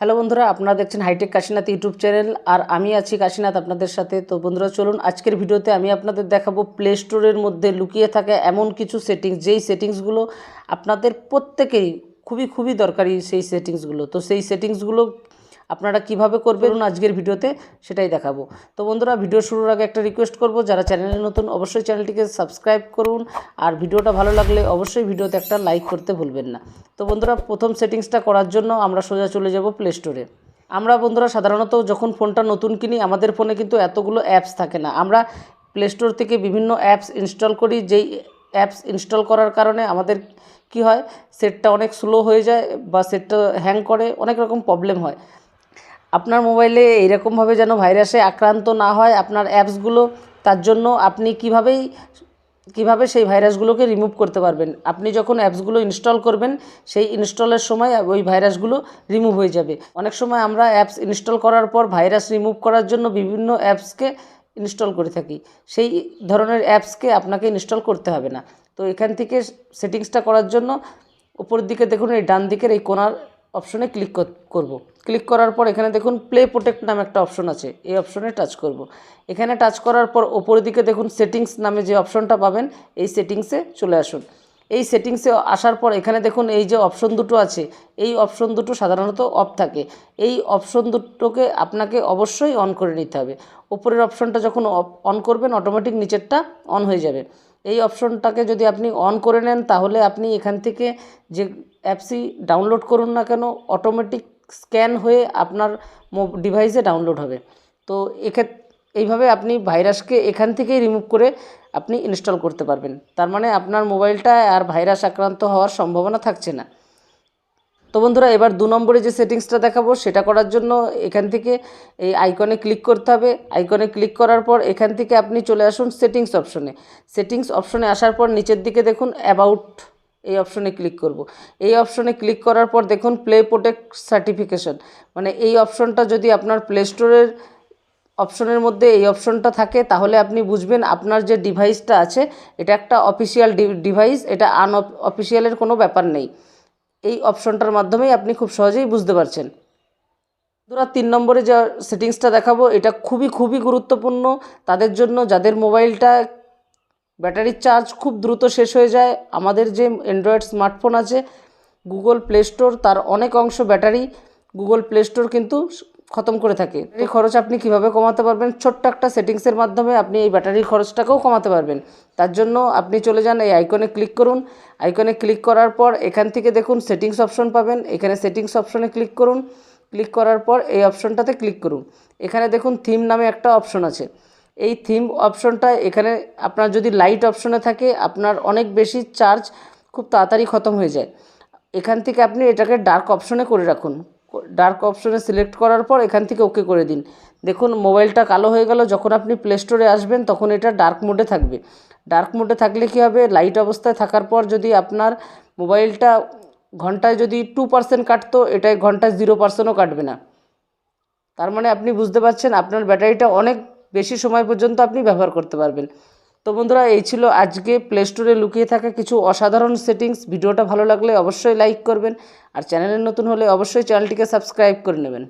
Hello বন্ধুরা, আপনারা দেখছেন হাইটেক কাশীনাথ ইউটিউব চ্যানেল আর আমি আছি কাশীনাথ আপনাদের সাথে। তো বন্ধুরা, চলুন আজকের ভিডিওতে আমি আপনাদের দেখাবো প্লে স্টোরের মধ্যে লুকিয়ে থাকে এমন কিছু সেটিংস যেই সেটিংসগুলো আপনাদের প্রত্যেকেই খুবই খুবই দরকারি সেই সেটিংসগুলো তো সেই সেটিংসগুলো আপনারা কীভাবে করবেন আজকের ভিডিওতে সেটাই দেখাবো। তো বন্ধুরা ভিডিও শুরুর আগে একটা রিকোয়েস্ট করব যারা চ্যানেলে নতুন অবশ্যই চ্যানেলটিকে সাবস্ক্রাইব করুন। আর ভিডিওটা ভালো লাগলে অবশ্যই ভিডিওতে একটা লাইক করতে ভুলবেন না। তো বন্ধুরা প্রথম সেটিংসটা করার জন্য আমরা সোজা চলে যাব প্লে স্টোরে আমরা বন্ধুরা সাধারণত যখন ফোনটা নতুন কিনি আমাদের ফোনে কিন্তু এতগুলো অ্যাপস থাকে না। আমরা প্লে স্টোর থেকে বিভিন্ন অ্যাপস ইনস্টল করি যেই অ্যাপস ইনস্টল করার কারণে আমাদের কি হয় সেটটা অনেক স্লো হয়ে যায় বা সেটটা হ্যাং করে অনেক রকম প্রবলেম হয়। আপনার মোবাইলে এইরকমভাবে যেন ভাইরাসে আক্রান্ত না হয় আপনার অ্যাপসগুলো, তার জন্য আপনি কিভাবেই, কীভাবে সেই ভাইরাসগুলোকে রিমুভ করতে পারবেন? আপনি যখন অ্যাপসগুলো ইনস্টল করবেন, সেই ইনস্টলের সময় ওই ভাইরাসগুলো রিমুভ হয়ে যাবে। অনেক সময় আমরা অ্যাপস ইনস্টল করার পর ভাইরাস রিমুভ করার জন্য বিভিন্ন অ্যাপসকে ইনস্টল করে থাকি। সেই ধরনের অ্যাপসকে আপনাকে ইনস্টল করতে হবে না। তো এখান থেকে সেটিংসটা করার জন্য উপরের দিকে দেখুন, এই ডান দিকের এই কোনার অপশনে ক্লিক করব। ক্লিক করার পর এখানে দেখুন প্লে প্রোটেক্ট নামে একটা অপশন আছে। এই অপশনে টাচ করব। এখানে টাচ করার পর ওপরের দিকে দেখুন সেটিংস নামে যে অপশনটা পাবেন, এই সেটিংসে চলে আসুন। এই সেটিংসে আসার পর এখানে দেখুন এই যে অপশন দুটো আছে, এই অপশন দুটো সাধারণত অফ থাকে। এই অপশন দুটোকে আপনাকে অবশ্যই অন করে নিতে হবে। উপরের অপশনটা যখন অন করবেন অটোমেটিক নিচেরটা অন হয়ে যাবে। এই অপশনটাকে যদি আপনি অন করে নেন, তাহলে আপনি এখান থেকে যে অ্যাপসই ডাউনলোড করুন না কেন অটোমেটিক স্ক্যান হয়ে আপনার ডিভাইসে ডাউনলোড হবে। তো এক্ষেত্রে এইভাবে আপনি ভাইরাসকে এখান থেকেই রিমুভ করে আপনি ইনস্টল করতে পারবেন। তার মানে আপনার মোবাইলটা আর ভাইরাস আক্রান্ত হওয়ার সম্ভাবনা থাকছে না। তো বন্ধুরা, এবার দু নম্বরে যে সেটিংসটা দেখাবো, সেটা করার জন্য এখান থেকে এই আইকনে ক্লিক করতে হবে। আইকনে ক্লিক করার পর এখান থেকে আপনি চলে আসুন সেটিংস অপশনে সেটিংস অপশনে আসার পর নিচের দিকে দেখুন অ্যাবাউট এই অপশনে ক্লিক করব। এই অপশনে ক্লিক করার পর দেখুন প্লে প্রোটেক্ট সার্টিফিকেশন মানে এই অপশনটা যদি আপনার প্লে স্টোরের অপশনের মধ্যে এই অপশনটা থাকে, তাহলে আপনি বুঝবেন আপনার যে ডিভাইসটা আছে, এটা একটা অফিসিয়াল ডিভাইস, এটা আন অফিসিয়ালের কোনো ব্যাপার নেই। এই অপশনটার মাধ্যমেই আপনি খুব সহজেই বুঝতে পারছেন। ধরা তিন নম্বরে যে সেটিংসটা দেখাবো, এটা খুবই খুবই গুরুত্বপূর্ণ। তাদের জন্য যাদের মোবাইলটা ব্যাটারির চার্জ খুব দ্রুত শেষ হয়ে যায়। আমাদের যে অ্যান্ড্রয়েড স্মার্টফোন আছে গুগল প্লে স্টোর তার অনেক অংশ ব্যাটারি গুগল প্লে স্টোর কিন্তু খতম করে থাকে। এই খরচ আপনি কীভাবে কমাতে পারবেন? ছোট্ট একটা সেটিংসের মাধ্যমে আপনি এই ব্যাটারির খরচটাকেও কমাতে পারবেন। তার জন্য আপনি চলে যান এই আইকনে ক্লিক করুন। আইকনে ক্লিক করার পর এখান থেকে দেখুন সেটিংস অপশন পাবেন। এখানে সেটিংস অপশনে ক্লিক করুন। ক্লিক করার পর এই অপশনটাতে ক্লিক করুন। এখানে দেখুন থিম নামে একটা অপশন আছে। এই থিম অপশনটা এখানে আপনার যদি লাইট অপশনে থাকে, আপনার অনেক বেশি চার্জ খুব তাড়াতাড়ি খতম হয়ে যায়। এখান থেকে আপনি এটাকে ডার্ক অপশনে করে রাখুন। ডার্ক অপশনে সিলেক্ট করার পর এখান থেকে ওকে করে দিন। দেখুন মোবাইলটা কালো হয়ে গেল, যখন আপনি প্লে স্টোরে আসবেন, তখন এটা ডার্ক মোডে থাকবে। ডার্ক মোডে থাকলে কী হবে? লাইট অবস্থায় থাকার পর যদি আপনার মোবাইলটা ঘন্টায় যদি টু পার্সেন্ট কাটতো এটাই ঘন্টায় জিরো পার্সেন্টও কাটবে না। তার মানে আপনি বুঝতে পারছেন, আপনার ব্যাটারিটা অনেক বেশি সময় পর্যন্ত আপনি ব্যবহার করতে পারবেন। তো বন্ধুরা, এই ছিল আজকে প্লে স্টোরে লুকিয়ে থাকা কিছু অসাধারণ সেটিংস ভিডিওটা ভালো লাগলে অবশ্যই লাইক করবেন। আর চ্যানেলের নতুন হলে অবশ্যই চ্যানেলটিকে সাবস্ক্রাইব করে নেবেন।